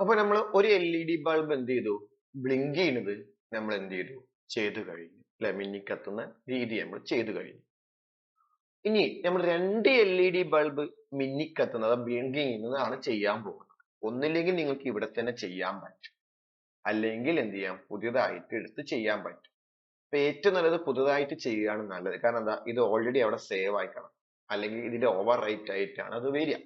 അപ്പൊ നമ്മൾ ഒരു എൽ ഇ ഡി ബൾബ് എന്ത് ചെയ്തു ബ്ലിങ്ക് ചെയ്യുന്നത് നമ്മൾ എന്ത് ചെയ്തു ചെയ്തു കഴിഞ്ഞു അല്ലെ മിന്നിക്കത്തുന്ന രീതി നമ്മൾ ചെയ്തു കഴിഞ്ഞു. ഇനി നമ്മൾ രണ്ട് എൽ ഇ ഡി ബൾബ് മിന്നിക്കത്തുന്നത് ബ്ലിങ്ക് ചെയ്യുന്നതാണ് ചെയ്യാൻ പോകുന്നത്. ഒന്നില്ലെങ്കിൽ നിങ്ങൾക്ക് ഇവിടെ തന്നെ ചെയ്യാൻ പറ്റും. അല്ലെങ്കിൽ എന്ത് ചെയ്യാം? പുതിയതായിട്ട് എടുത്ത് ചെയ്യാൻ പറ്റും. അപ്പൊ ഏറ്റവും നല്ലത് പുതുതായിട്ട് ചെയ്യുകയാണ് നല്ലത്. കാരണം എന്താ? ഇത് ഓൾറെഡി അവിടെ സേവ് ആയിക്കണം. അല്ലെങ്കിൽ ഇതിന്റെ ഓവർ റൈറ്റ് ആയിട്ടാണ് അത് വരിക.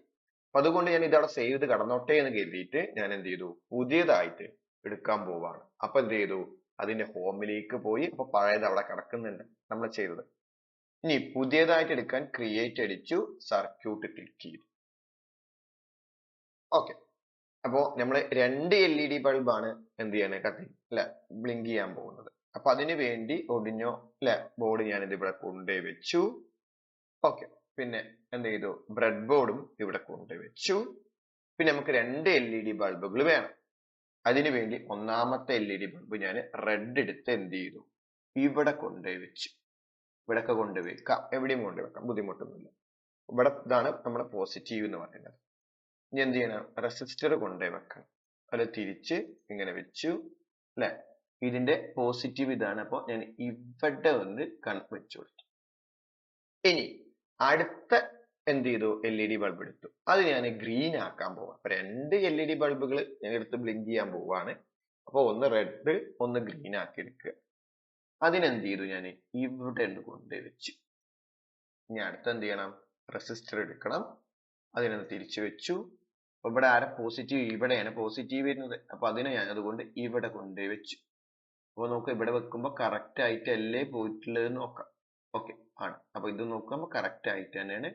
അപ്പൊ അതുകൊണ്ട് ഞാൻ ഇതവിടെ സേവ് ചെയ്ത് കടന്നോട്ടെ എന്ന് കരുതിയിട്ട് ഞാൻ എന്ത് ചെയ്തു? പുതിയതായിട്ട് എടുക്കാൻ പോവാണ്. അപ്പൊ എന്ത് ചെയ്തു? അതിന്റെ ഹോമിലേക്ക് പോയി. അപ്പൊ പഴയത് അവിടെ കിടക്കുന്നുണ്ട്. നമ്മൾ ചെയ്തത്. ഇനി പുതിയതായിട്ട് എടുക്കാൻ ക്രിയേറ്റ് അടിച്ചു സർക്യൂട്ട് ക്ലിക്ക് ചെയ്തു. ഓക്കെ അപ്പോ നമ്മൾ രണ്ട് എൽ ഇ ഡി ബൾബാണ് എന്ത് ചെയ്യാൻ കത്തി അല്ലെ? ബ്ലിങ്ക് ചെയ്യാൻ പോകുന്നത്. അപ്പൊ അതിനു വേണ്ടി ഒടിഞ്ഞോ അല്ലെ? ബോർഡ് ഞാൻ ഇത് ഇവിടെ കൊണ്ടുപോയി വെച്ചു. ഓക്കെ പിന്നെ എന്ത് ചെയ്തു ബ്രെഡ് ബോർഡും ഇവിടെ കൊണ്ടുവച്ചു. പിന്നെ നമുക്ക് രണ്ട് എൽ ഇ ഡി ബൾബുകൾ വേണം. അതിനു വേണ്ടി ഒന്നാമത്തെ എൽ ഇ ഡി ബൾബ് ഞാൻ റെഡ് എടുത്ത് എന്ത് ചെയ്തു ഇവിടെ കൊണ്ടുപോയി വെച്ചു ഇവിടൊക്കെ കൊണ്ടുപോയി വെക്കാം എവിടെയും കൊണ്ടുപോയി വെക്കാം ബുദ്ധിമുട്ടൊന്നുമില്ല. ഇവിടെ ഇതാണ് നമ്മുടെ പോസിറ്റീവ് എന്ന് പറയുന്നത്. ഇനി എന്ത് ചെയ്യണം? റെസിസ്റ്റർ കൊണ്ടുപോയി വെക്കണം അത് തിരിച്ച് ഇങ്ങനെ വെച്ചു. അല്ലെ? ഇതിന്റെ പോസിറ്റീവ് ഇതാണ്. അപ്പോൾ ഞാൻ ഇവിടെ കൺ വെച്ചു കൊടുത്തു. ഇനി അടുത്ത എന്ത് ചെയ്തു എൽ ഇ ഡി ബൾബ് എടുത്തു. അത് ഞാൻ ഗ്രീൻ ആക്കാൻ പോവാം. രണ്ട് എൽ ഇ ഡി ബൾബുകൾ ഞാൻ എടുത്ത് ബ്ലിങ്ക് ചെയ്യാൻ പോവാണ്. അപ്പൊ ഒന്ന് റെഡ് ഒന്ന് ഗ്രീൻ ആക്കി എടുക്കുക. അതിനെന്ത് ചെയ്തു ഞാൻ ഇവിടെ കൊണ്ട് വെച്ചു. ഇനി അടുത്ത എന്ത് ചെയ്യണം? റെസിസ്റ്റർ എടുക്കണം. അതിനൊന്ന് തിരിച്ചു വെച്ചു. ഇവിടെ ആരെ പോസിറ്റീവ് ഇവിടെയാണ് പോസിറ്റീവ് വരുന്നത്. അപ്പൊ അതിനെ ഞാൻ അതുകൊണ്ട് ഇവിടെ കൊണ്ടുപോയി വെച്ചു. അപ്പൊ നമുക്ക് ഇവിടെ വെക്കുമ്പോ കറക്റ്റ് ആയിട്ട് അല്ലേ പോയിട്ടുള്ളത് നോക്കാം. ഓക്കെ ആണ്. അപ്പൊ ഇത് നോക്കുമ്പോൾ കറക്റ്റ് ആയിട്ട് തന്നെയാണ്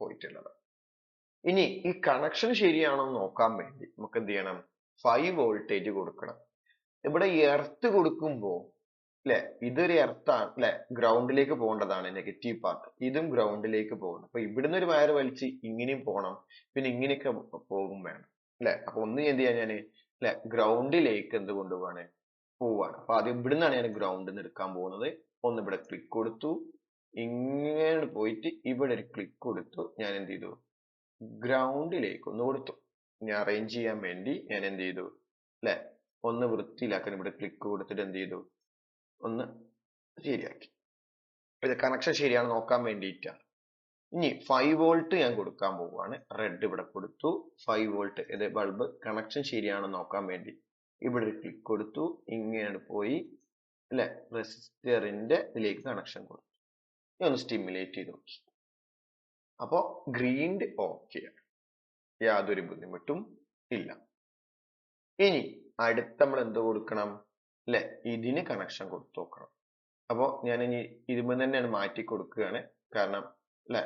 പോയിട്ടുള്ളത്. ഇനി ഈ കണക്ഷൻ ശരിയാണോ നോക്കാൻ വേണ്ടി നമുക്ക് എന്ത് ചെയ്യണം? ഫൈവ് വോൾട്ടേജ് കൊടുക്കണം. ഇവിടെ എർത്ത് കൊടുക്കുമ്പോൾ അല്ലെ ഇതൊരു എർത്താണ് അല്ലെ ഗ്രൗണ്ടിലേക്ക് പോകേണ്ടതാണ് നെഗറ്റീവ് പാർട്ട് ഇതും ഗ്രൗണ്ടിലേക്ക് പോകണം. അപ്പൊ ഇവിടുന്ന് ഒരു വയർ വലിച്ച് ഇങ്ങനെയും പോകണം. പിന്നെ ഇങ്ങനെയൊക്കെ പോകും വേണം അല്ലെ അപ്പൊ ഒന്ന് എന്ത് ചെയ്യാൻ ഞാൻ? അല്ലെ ഗ്രൗണ്ടിലേക്ക് എന്ത് കൊണ്ടുപോവാണ്? പോവാണ്. അപ്പൊ ആദ്യം ഇവിടുന്നാണ് ഞാൻ ഗ്രൗണ്ടിൽ നിന്ന് എടുക്കാൻ പോകുന്നത്. ഒന്ന് ഇവിടെ ക്ലിക്ക് കൊടുത്തു. ഇങ്ങനെ പോയിട്ട് ഇവിടെ ഒരു ക്ലിക്ക് കൊടുത്തു. ഞാൻ എന്ത് ചെയ്തു? ഗ്രൗണ്ടിലേക്ക് ഒന്ന് കൊടുത്തു. ഞാൻ അറേഞ്ച് ചെയ്യാൻ വേണ്ടി ഞാൻ എന്ത് ചെയ്തു? അല്ലെ ഒന്ന് വൃത്തിയിലാക്കാൻ ഇവിടെ ക്ലിക്ക് കൊടുത്തിട്ട് എന്ത് ചെയ്തു? ഒന്ന് ശരിയാക്കി. ഇത് കണക്ഷൻ ശരിയാണ് നോക്കാൻ വേണ്ടിയിട്ടാണ്. ഇനി ഫൈവ് വോൾട്ട് ഞാൻ കൊടുക്കാൻ പോവുകയാണ്. റെഡ് ഇവിടെ കൊടുത്തു. ഫൈവ് വോൾട്ട് ഇത് ബൾബ് കണക്ഷൻ ശരിയാണോ നോക്കാൻ വേണ്ടി ഇവിടെ ക്ലിക്ക് കൊടുത്തു. ഇങ്ങനെ പോയി. അല്ലെ റെസിസ്റ്ററിന്റെ ഇതിലേക്ക് കണക്ഷൻ കൊടുത്തു. ഒന്ന് സ്റ്റിമുലേറ്റ് ചെയ്ത് നോക്കി. അപ്പോ ഗ്രീൻഡ് ഓക്കെ യാതൊരു ബുദ്ധിമുട്ടും ഇല്ല. ഇനി അടുത്ത നമ്മൾ എന്ത് കൊടുക്കണം? അല്ലെ ഇതിന് കണക്ഷൻ കൊടുത്തു നോക്കണം. അപ്പോ ഞാൻ ഇനി ഇരുമ്പ് തന്നെയാണ് മാറ്റി കൊടുക്കുകയാണ്. കാരണം അല്ലെ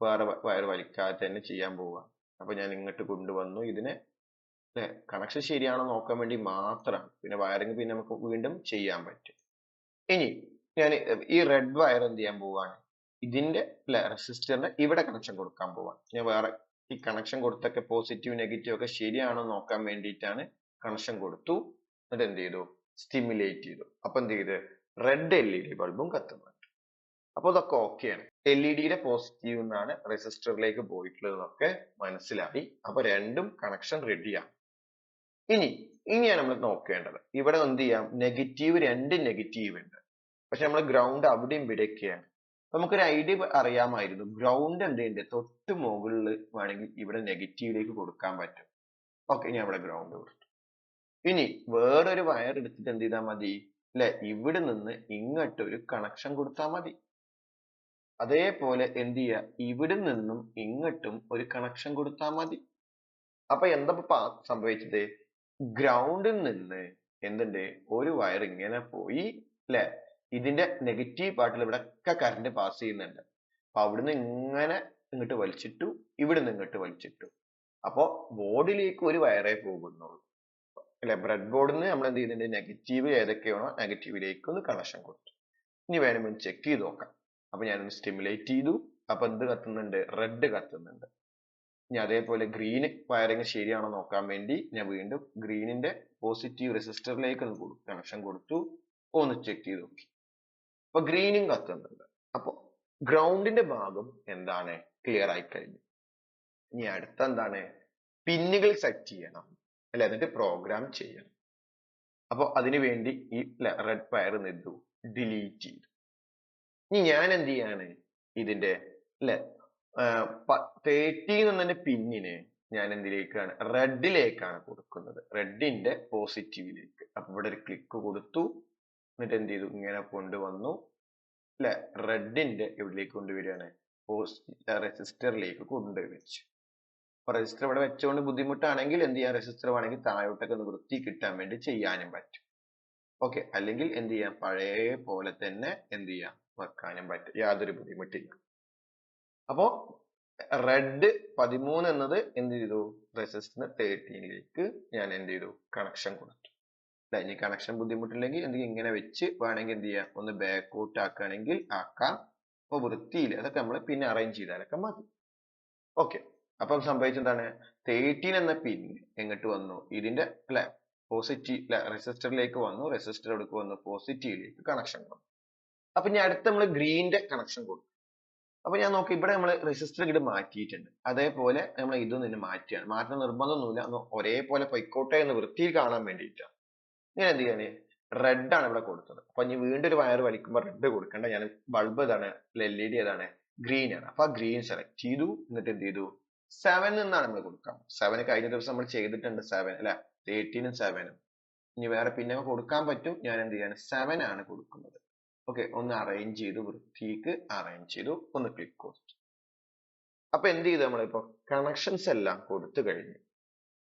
വേറെ വയർ വലിക്കാതെ തന്നെ ചെയ്യാൻ പോവുക അപ്പൊ ഞാൻ ഇങ്ങോട്ട് കൊണ്ടുവന്നു ഇതിനെ. അല്ലെ കണക്ഷൻ ശരിയാണോ നോക്കാൻ വേണ്ടി മാത്രമാണ് പിന്നെ വയറിങ് പിന്നെ നമുക്ക് വീണ്ടും ചെയ്യാൻ പറ്റും. ഇനി ഞാൻ ഈ റെഡ് വയർ എന്ത് ചെയ്യാൻ പോവാണ്? ഇതിന്റെ അല്ലെ റെസിസ്റ്ററിന്റെ ഇവിടെ കണക്ഷൻ കൊടുക്കാൻ പോവാണ്. ഞാൻ വേറെ ഈ കണക്ഷൻ കൊടുത്തൊക്കെ പോസിറ്റീവ് നെഗറ്റീവ് ഒക്കെ ശരിയാണോ നോക്കാൻ വേണ്ടിയിട്ടാണ് കണക്ഷൻ കൊടുത്തു. എന്നിട്ട് എന്ത് ചെയ്തു? സ്റ്റിമുലേറ്റ് ചെയ്തു. അപ്പൊ എന്ത് ചെയ്ത്? റെഡ് എൽ ഇ ഡി ബൾബും കത്തുന്നുണ്ട് അപ്പൊ ഇതൊക്കെ ഓക്കെയാണ് എൽ ഇ ഡിയുടെ പോസിറ്റീവ് എന്നാണ് റെസിസ്റ്ററിലേക്ക് പോയിട്ടുള്ളതെന്നൊക്കെ മനസ്സിലായി. അപ്പൊ രണ്ടും കണക്ഷൻ റെഡിയാണ് ഇനി ഇനിയാണ് നമ്മൾ നോക്കേണ്ടത്. ഇവിടെ എന്ത് ചെയ്യാം? നെഗറ്റീവ് രണ്ട് നെഗറ്റീവ് ഉണ്ട്. പക്ഷെ നമ്മൾ ഗ്രൗണ്ട് അവിടെയും ഇവിടെയൊക്കെയാണ്. നമുക്കൊരു ഐഡിയ അറിയാമായിരുന്നു. ഗ്രൗണ്ട് എന്തുണ്ട് തൊട്ട് മുകളിൽ വേണമെങ്കിൽ ഇവിടെ നെഗറ്റീവിലേക്ക് കൊടുക്കാൻ പറ്റും. ഓക്കെ ഞാൻ ഇവിടെ ഗ്രൗണ്ട് കൊടുത്തു. ഇനി വേറൊരു വയർ എടുത്തിട്ട് എന്ത് ചെയ്താൽ മതി? അല്ലെ ഇവിടെ നിന്ന് ഇങ്ങോട്ട് ഒരു കണക്ഷൻ കൊടുത്താൽ മതി. അതേപോലെ എന്ത് ചെയ്യുക ഇവിടെ നിന്നും ഇങ്ങോട്ടും ഒരു കണക്ഷൻ കൊടുത്താൽ മതി. അപ്പൊ എന്താ സംഭവിച്ചത്? ഗ്രൗണ്ടിൽ നിന്ന് എന്തുണ്ട്? ഒരു വയർ ഇങ്ങനെ പോയി അല്ലെ ഇതിന്റെ നെഗറ്റീവ് പാർട്ടിൽ ഇവിടെ ഒക്കെ കറണ്ട് പാസ് ചെയ്യുന്നുണ്ട്. അപ്പൊ അവിടുന്ന് ഇങ്ങനെ ഇങ്ങോട്ട് വലിച്ചിട്ടു ഇവിടുന്ന് ഇങ്ങോട്ട് വലിച്ചിട്ടു. അപ്പോ ബോർഡിലേക്ക് ഒരു വയറേ പോകുന്നുള്ളൂ. അല്ലെ? ബ്രെഡ് ബോർഡിൽ നിന്ന് നമ്മൾ എന്ത് ചെയ്യുന്നുണ്ട്? നെഗറ്റീവ് ഏതൊക്കെയാണോ നെഗറ്റീവിലേക്ക് ഒന്ന് കണക്ഷൻ കൊടുത്തു. ഇനി വേണമെങ്കിൽ ചെക്ക് ചെയ്ത് നോക്കാം. അപ്പൊ ഞാനൊന്ന് സ്റ്റിമുലേറ്റ് ചെയ്തു. അപ്പൊ എന്ത് കത്തുന്നുണ്ട്? റെഡ് കത്തുന്നുണ്ട്. ഇനി അതേപോലെ ഗ്രീൻ വയറിങ് ശരിയാണോ നോക്കാൻ വേണ്ടി ഞാൻ വീണ്ടും ഗ്രീനിന്റെ പോസിറ്റീവ് റെസിസ്റ്ററിലേക്ക് ഒന്ന് കണക്ഷൻ കൊടുത്തു. ഒന്ന് ചെക്ക് ചെയ്ത് നോക്കി. അപ്പൊ ഗ്രീനും കത്തുന്നുണ്ട്. അപ്പൊ ഗ്രൗണ്ടിന്റെ ഭാഗം എന്താണ്? ക്ലിയർ ആയി കഴിഞ്ഞു. ഇനി അടുത്ത എന്താണ്? പിന്നുകൾ സെറ്റ് ചെയ്യണം. അല്ലെ? എന്നിട്ട് പ്രോഗ്രാം ചെയ്യണം. അപ്പൊ അതിനു വേണ്ടി ഈ റെഡ് വയർ നിന്നു ഡിലീറ്റ് ചെയ്തു. ഇനി ഞാൻ എന്ത് ചെയ്യാണ്? ഇതിന്റെ അല്ലെ തേർട്ടീൻ എന്നതിന്റെ പിന്നിന് ഞാൻ എന്തിലേക്കാണ്? റെഡിലേക്കാണ് കൊടുക്കുന്നത്. റെഡിന്റെ പോസിറ്റീവിലേക്ക് അപ്പൊ ഇവിടെ ഒരു ക്ലിക്ക് കൊടുത്തു. എന്നിട്ട് എന്ത് ചെയ്തു? ഇങ്ങനെ കൊണ്ടുവന്നു. അല്ലെ റെഡിന്റെ എവിടേക്ക് കൊണ്ടുവരികയാണ്. റെസിസ്റ്ററിലേക്ക് കൊണ്ടുവച്ചു. വെച്ചു അപ്പൊ റെസിസ്റ്റർ ഇവിടെ വെച്ചുകൊണ്ട് ബുദ്ധിമുട്ടാണെങ്കിൽ എന്ത് ചെയ്യാം? റെസിസ്റ്റർ വേണമെങ്കിൽ താഴോട്ടൊക്കെ വൃത്തി കിട്ടാൻ വേണ്ടി ചെയ്യാനും പറ്റും. ഓക്കെ അല്ലെങ്കിൽ എന്ത് ചെയ്യാം? പഴയ പോലെ തന്നെ എന്ത് ചെയ്യാം? വെക്കാനും പറ്റും. യാതൊരു ബുദ്ധിമുട്ടില്ല. അപ്പോ റെഡ് പതിമൂന്ന് എന്നത് എന്ത് ചെയ്തു? റെസിസ്റ്ററിന് തേർട്ടീനിലേക്ക് ഞാൻ എന്ത് ചെയ്തു? കണക്ഷൻ കൊടുത്തു. അല്ല ഇനി കണക്ഷൻ ബുദ്ധിമുട്ടില്ലെങ്കിൽ എന്തെങ്കിലും ഇങ്ങനെ വെച്ച് വേണമെങ്കിൽ എന്ത് ചെയ്യാം? ഒന്ന് ബാക്കൗട്ട് ആക്കുകയാണെങ്കിൽ ആക്കാം. അപ്പൊ വൃത്തിയില്ല അതൊക്കെ നമ്മൾ പിന്നെ അറേഞ്ച് ചെയ്താലൊക്കെ മതി. ഓക്കെ അപ്പം സംഭവിച്ചെന്താണ് തേർട്ടീൻ എന്ന പിൻ എങ്ങോട്ട് വന്നു? ഇതിന്റെ അല്ലെ പോസിറ്റീവ് റെസിസ്റ്ററിലേക്ക് വന്നു. റെസിസ്റ്റർ എടുക്ക് വന്നു? പോസിറ്റീവിലേക്ക് കണക്ഷൻ വന്നു. അപ്പൊ ഇനി അടുത്ത് നമ്മൾ ഗ്രീന്റെ കണക്ഷൻ കൊടുക്കും. അപ്പൊ ഞാൻ നോക്കി ഇവിടെ നമ്മൾ റെസിസ്റ്റർ ഇങ്ങോട്ട് മാറ്റിയിട്ടുണ്ട്. അതേപോലെ നമ്മൾ ഇതും നിന്ന് മാറ്റിയാണ് മാറ്റുന്ന നിർബന്ധമൊന്നുമില്ല. ഒരേപോലെ പൊയ്ക്കോട്ടെ എന്ന് വൃത്തിയിൽ കാണാൻ വേണ്ടിയിട്ടാണ്. ഇങ്ങനെ എന്ത് ചെയ്യാന്? റെഡ് ആണ് ഇവിടെ കൊടുത്തത്. അപ്പൊ ഇനി വീണ്ടും ഒരു വയർ വലിക്കുമ്പോൾ റെഡ് കൊടുക്കേണ്ട. ഞാൻ ബൾബ് ഏതാണ് എൽ ഇ ഡി ഏതാണ്? ഗ്രീൻ ആണ്. അപ്പൊ ഗ്രീൻ സെലക്ട് ചെയ്തു. എന്നിട്ട് എന്ത് ചെയ്തു? സെവൻ എന്നാണ് നമ്മൾ കൊടുക്കാം. സെവൻ കഴിഞ്ഞ ദിവസം നമ്മൾ ചെയ്തിട്ടുണ്ട് സെവൻ അല്ലെ? തേർട്ടീനും സെവനും ഇനി വേറെ പിന്നെ കൊടുക്കാൻ പറ്റും. ഞാൻ എന്ത് ചെയ്യാണ് സെവൻ ആണ് കൊടുക്കുന്നത്. ഓക്കെ ഒന്ന് അറേഞ്ച് ചെയ്തു. വൃത്തിക്ക് അറേഞ്ച് ചെയ്തു. ഒന്ന് ക്ലിക്ക് കൊടുത്തു. അപ്പൊ എന്ത് ചെയ്തു നമ്മളിപ്പോ? കണക്ഷൻസ് എല്ലാം കൊടുത്തു കഴിഞ്ഞു.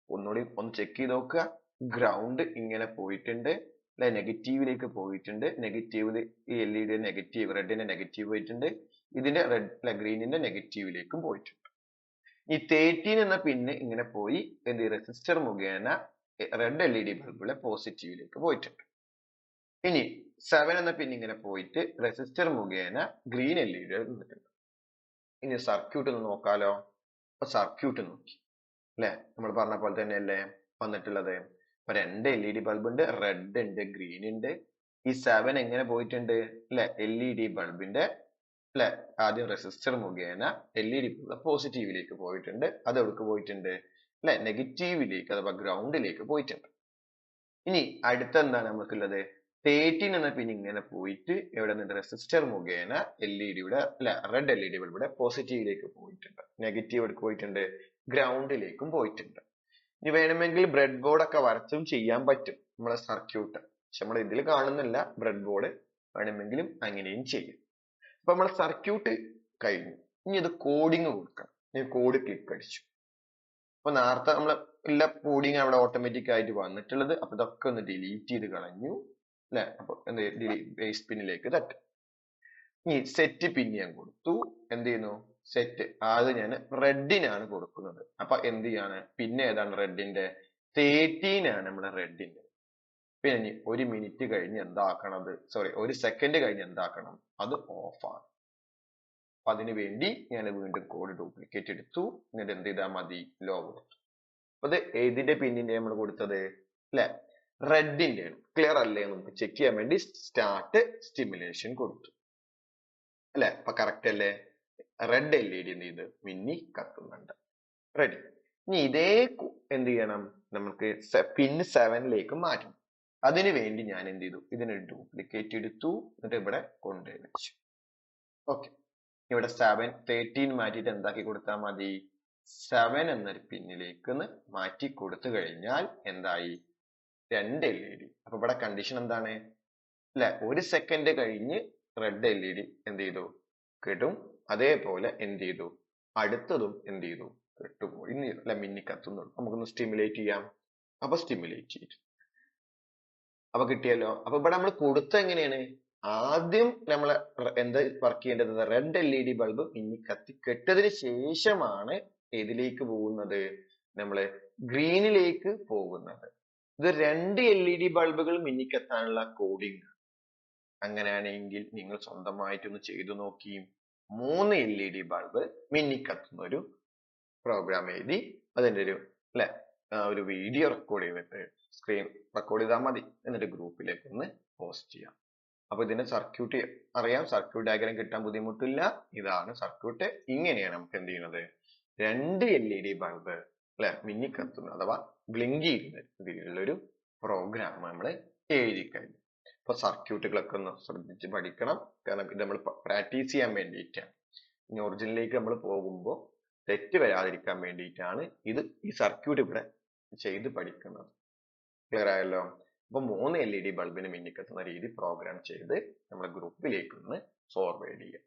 ഒന്നുകൂടി ഒന്ന് ചെക്ക് ചെയ്ത് നോക്കുക. ഗ്രൗണ്ട് ഇങ്ങനെ പോയിട്ടുണ്ട്. അല്ലെ നെഗറ്റീവിലേക്ക് പോയിട്ടുണ്ട്. നെഗറ്റീവ് ഈ എൽ ഇ ഡി നെഗറ്റീവ് റെഡിന്റെ നെഗറ്റീവ് പോയിട്ടുണ്ട്. ഇതിന്റെ റെഡ് അല്ല ഗ്രീനിന്റെ നെഗറ്റീവിലേക്കും പോയിട്ടുണ്ട്. ഈ തേർട്ടീൻ എന്ന പിന്ന് ഇങ്ങനെ പോയി എന്ത് റെസിസ്റ്റർ മുഖേന റെഡ് എൽ ഇ ഡി ബൾബിലെ പോസിറ്റീവിലേക്ക് പോയിട്ടുണ്ട്. ഇനി സെവൻ എന്ന പിൻ ഇങ്ങനെ പോയിട്ട് റെസിസ്റ്റർ മുഖേന ഗ്രീൻ എൽ ഇ ഡി നിന്നിട്ടുണ്ട്. ഇനി സർക്യൂട്ട് ഒന്ന് നോക്കാലോ. അപ്പൊ സർക്യൂട്ട് നോക്കി. അല്ലെ നമ്മൾ പറഞ്ഞ പോലെ തന്നെയല്ലേ വന്നിട്ടുള്ളത്? ഇപ്പൊ രണ്ട് എൽ ഇ ഡി ബൾബ് ഉണ്ട് റെഡ് ഉണ്ട് ഗ്രീൻ ഉണ്ട്. ഈ സെവൻ എങ്ങനെ പോയിട്ടുണ്ട്? അല്ലെ എൽ ഇ ഡി ബൾബിന്റെ അല്ലെ ആദ്യം റെസിസ്റ്റർ മുഖേന എൽ ഇ ഡി പോസിറ്റീവിലേക്ക് പോയിട്ടുണ്ട്. അത് എവിടേക്ക് പോയിട്ടുണ്ട്? അല്ലെ നെഗറ്റീവിലേക്ക് അഥവാ ഗ്രൗണ്ടിലേക്ക് പോയിട്ടുണ്ട്. ഇനി അടുത്ത എന്താണ് നമുക്കുള്ളത് തേർട്ടീൻ എന്ന പിന്നെ ഇങ്ങനെ പോയിട്ട് എവിടെ നിന്ന്? റെസിസ്റ്റർ മുഖേന എൽ ഇ ഡിയുടെ അല്ല റെഡ് എൽ ഇ ഡി ബൾബിയുടെ പോസിറ്റീവിലേക്ക് പോയിട്ടുണ്ട്. നെഗറ്റീവ് എടുക്ക് പോയിട്ടുണ്ട്? ഗ്രൗണ്ടിലേക്കും പോയിട്ടുണ്ട്. ഇനി വേണമെങ്കിൽ ബ്രെഡ് ബോർഡ് ഒക്കെ വരച്ചും ചെയ്യാൻ പറ്റും. നമ്മുടെ സർക്യൂട്ട് പക്ഷെ നമ്മൾ ഇതിൽ കാണുന്നില്ല. ബ്രെഡ് ബോർഡ് വേണമെങ്കിലും അങ്ങനെയും ചെയ്യും. അപ്പൊ നമ്മളെ സർക്യൂട്ട് കഴിഞ്ഞു. ഇനി ഇത് കോഡിങ് കൊടുക്കണം ഇനി കോഡ് ക്ലിക്ക് അടിച്ചു. അപ്പൊ നേരത്തെ നമ്മൾ എല്ലാ കോഡിങ് അവിടെ ഓട്ടോമാറ്റിക് ആയിട്ട് വന്നിട്ടുള്ളത്. അപ്പൊ ഇതൊക്കെ ഒന്ന് ഡിലീറ്റ് ചെയ്ത് കളഞ്ഞു. അല്ലെ? അപ്പൊ എന്ത് ബേസ് പിന്നിലേക്ക് തട്ടും. ഇനി സെറ്റ് പിൻ ഞാൻ കൊടുത്തു. എന്ത് ചെയ്യുന്നു? സെറ്റ് ആദ്യം ഞാൻ റെഡിനാണ് കൊടുക്കുന്നത്. അപ്പൊ എന്ത് ചെയ്യാണ്? പിന്നെ ഏതാണ് റെഡിന്റെ തേർട്ടീൻ ആണ് നമ്മുടെ റെഡിന്റെ പിന്നെ ഇനി ഒരു മിനിറ്റ് കഴിഞ്ഞ് എന്താക്കണത്? സോറി ഒരു സെക്കൻഡ് കഴിഞ്ഞ് എന്താക്കണം? അത് ഓഫാണ് അപ്പൊ അതിനു വേണ്ടി ഞാൻ വീണ്ടും കോഡ് ഡ്യൂപ്ലിക്കേറ്റ് എടുത്തു. എന്നിട്ട് എന്ത് ചെയ്താൽ മതി? ലോ കൊടുത്തു അപ്പൊ ഏതിന്റെ പിന്നിന്റെ നമ്മൾ കൊടുത്തത്? അല്ലെ? റെഡിന്റെ ക്ലിയർ അല്ലേ നമുക്ക് ചെക്ക് ചെയ്യാൻ വേണ്ടി സ്റ്റാർട്ട് സ്റ്റിമുലേഷൻ കൊടുത്തു. അല്ലെ? അപ്പൊ കറക്റ്റ് അല്ലേ? റെഡ് എൽ ഇ ഡി എന്ത് ചെയ്ത് മിന്നി കത്തുന്നുണ്ട്. റെഡി ഇനി ഇതേ എന്ത് ചെയ്യണം? നമുക്ക് പിൻ സെവനിലേക്ക് മാറ്റണം അതിനു വേണ്ടി ഞാൻ എന്ത് ചെയ്തു? ഇതിനൊരു ഡ്യൂപ്ലിക്കേറ്റ് എടുത്തു. എന്നിട്ട് ഇവിടെ കൊണ്ടുപോയി വെച്ചു. ഓക്കെ ഇവിടെ സെവൻ തേർട്ടീൻ മാറ്റിയിട്ട് എന്താക്കി കൊടുത്താൽ മതി? സെവൻ എന്നൊരു പിന്നിലേക്ക് മാറ്റി കൊടുത്തു കഴിഞ്ഞാൽ എന്തായി? രണ്ട് എൽ ഇ ഡി അപ്പൊ ഇവിടെ കണ്ടീഷൻ എന്താണ്? അല്ലെ ഒരു സെക്കൻഡ് കഴിഞ്ഞ് റെഡ് എൽ ഇ ഡി എന്ത് ചെയ്തു? കിട്ടും. അതേപോലെ എന്ത് ചെയ്തു? അടുത്തതും എന്ത് ചെയ്തു? കെട്ടുപോയി മിന്നി കത്തുന്നുള്ളൂ നമുക്കൊന്ന് സ്റ്റിമുലേറ്റ് ചെയ്യാം. അപ്പൊ സ്റ്റിമുലേറ്റ് ചെയ്തു. അപ്പൊ കിട്ടിയല്ലോ. അപ്പൊ ഇവിടെ നമ്മൾ കൊടുത്ത എങ്ങനെയാണ്? ആദ്യം നമ്മൾ എന്ത് വർക്ക് ചെയ്യേണ്ടത്? Red L E D bulb മിന്നി കത്തി കെട്ടതിന് ശേഷമാണ് ഏതിലേക്ക് പോകുന്നത്? നമ്മൾ ഗ്രീനിലേക്ക് പോകുന്നത്. ഇത് രണ്ട് എൽ ഇ ഡി ബൾബുകൾ മിന്നിക്കത്താനുള്ള കോഡിംഗ് അങ്ങനെയാണെങ്കിൽ നിങ്ങൾ സ്വന്തമായിട്ടൊന്ന് ചെയ്തു നോക്കി മൂന്ന് എൽ ഇ ഡി ബൾബ് മിന്നിക്കത്തുന്ന ഒരു പ്രോഗ്രാം എഴുതി അതിന്റെ ഒരു അല്ലെ ഒരു വീഡിയോ റെക്കോർഡ് ചെയ്തിട്ട് സ്ക്രീൻ റെക്കോർഡ് ചെയ്താൽ മതി. എന്നിട്ട് ഗ്രൂപ്പിലേക്ക് ഒന്ന് പോസ്റ്റ് ചെയ്യാം. അപ്പൊ ഇതിന്റെ സർക്യൂട്ട് അറിയാം. സർക്യൂട്ട് ഡയഗ്രാം കിട്ടാൻ ബുദ്ധിമുട്ടില്ല. ഇതാണ് സർക്യൂട്ട് ഇങ്ങനെയാണ് നമുക്ക് എന്ത് ചെയ്യുന്നത്? രണ്ട് എൽ ഇ ഡി ബൾബ് അല്ലെ മിന്നിക്കത്തുന്ന അഥവാ ബ്ലിങ്ക് ചെയ്യുന്ന രീതിയിലുള്ള ഒരു പ്രോഗ്രാം നമ്മൾ എഴുതി കഴിഞ്ഞു. അപ്പൊ സർക്യൂട്ടുകളൊക്കെ ഒന്ന് ശ്രദ്ധിച്ച് പഠിക്കണം. കാരണം ഇത് നമ്മൾ പ്രാക്ടീസ് ചെയ്യാൻ വേണ്ടിയിട്ടാണ്. ഇനി ഒറിജിനിലേക്ക് നമ്മൾ പോകുമ്പോൾ തെറ്റ് വരാതിരിക്കാൻ വേണ്ടിയിട്ടാണ് ഇത് ഈ സർക്യൂട്ട് ഇവിടെ ചെയ്ത് പഠിക്കുന്നത്. ക്ലിയർ ആയല്ലോ? അപ്പൊ മൂന്ന് എൽ ഇ ഡി ബൾബിന് മിന്നിക്കത്തുന്ന രീതി പ്രോഗ്രാം ചെയ്ത് നമ്മുടെ ഗ്രൂപ്പിലേക്ക് ഒന്ന് ഫോർവേഡ് ചെയ്യാം.